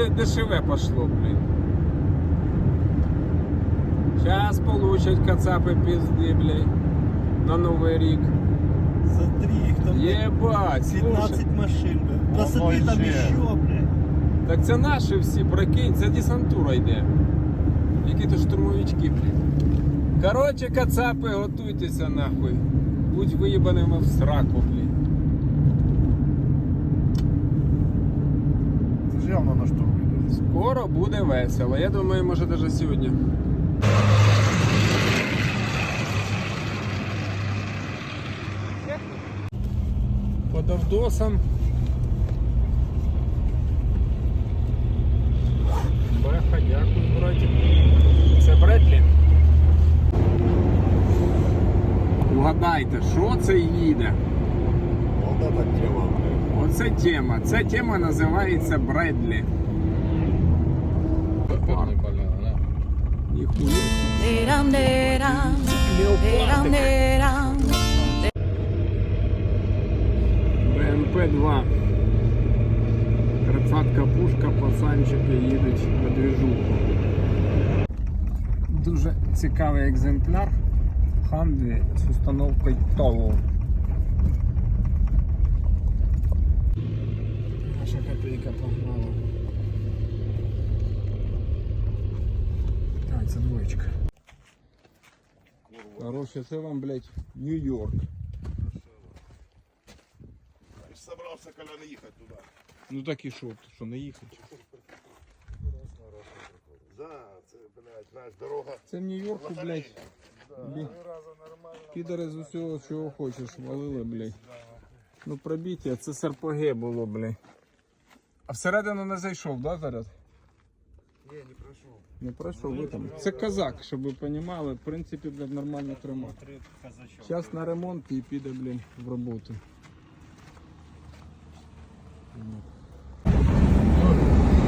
блядь, дешеве пошло, блін. Сейчас получать кацапи пизди, блядь, на Новий рік. Смотри, их там Єбать, слушай. 15 машин, бля. Воно Посмотри, там ще. еще, бля. Так це наші всі, прикинь, це десантура йде. Які то штурмовички, блін. Короче, кацапи, готуйтеся нахуй. Будь виїбаними в сраку, блін. Це ж явно на штурмі дуже. Скоро буде весело. Я думаю, може навіть сьогодні. По довдосам. Беха, дякую, братик. Це Бредлі. Угадайте, що це їде? Вот эта тема, блядь. Оце тема. Ця тема називається Бредлі. Ніхуя. Deram, deram, deram, Леопардик. deram. БМП-2. Тридцатка пушка, пацанчики їдуть на двіжуху. Дуже цікавий екземпляр Хамві з установкою ТОВ. Наша копійка погнала. Так, це двоєчка. Короче, це вам, блядь, Нью-Йорк. Собрався, Коля, не їхати туди. Ну так і що, що не їхати? Да, це, блядь, знаєш, дорога. Це в Нью-Йорку, блядь. Бі- Підари з усього, чого хочеш, валили, блядь. Ну пробіття, це з РПГ було, блядь. А всередину не зайшов, да, заряд? Ні, не пройшов. Не пройшов ви там. Це казак, щоб ви розуміли, в принципі, блядь, нормально тримав. Зараз на ремонт і піде, блін, в роботу.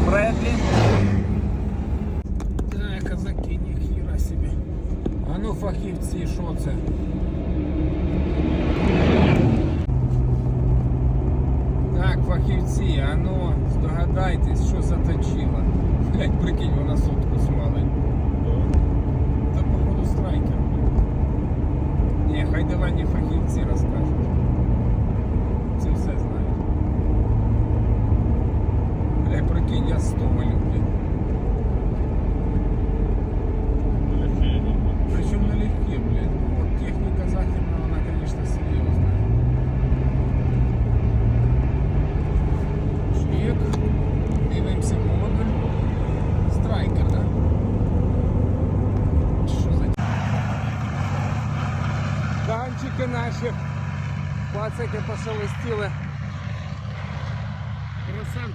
Бредлі. Да, казаки, ніхіра собі. А ну фахівці, що це? Так, фахівці, а ну, здогадайтесь, що заточила. Блять, прикинь, вона сотку смалить. Та походу страйкер. Ні, хай давай не фахівці розкажуть. Танчики наші. Пацики пошелестіли. Красавчики.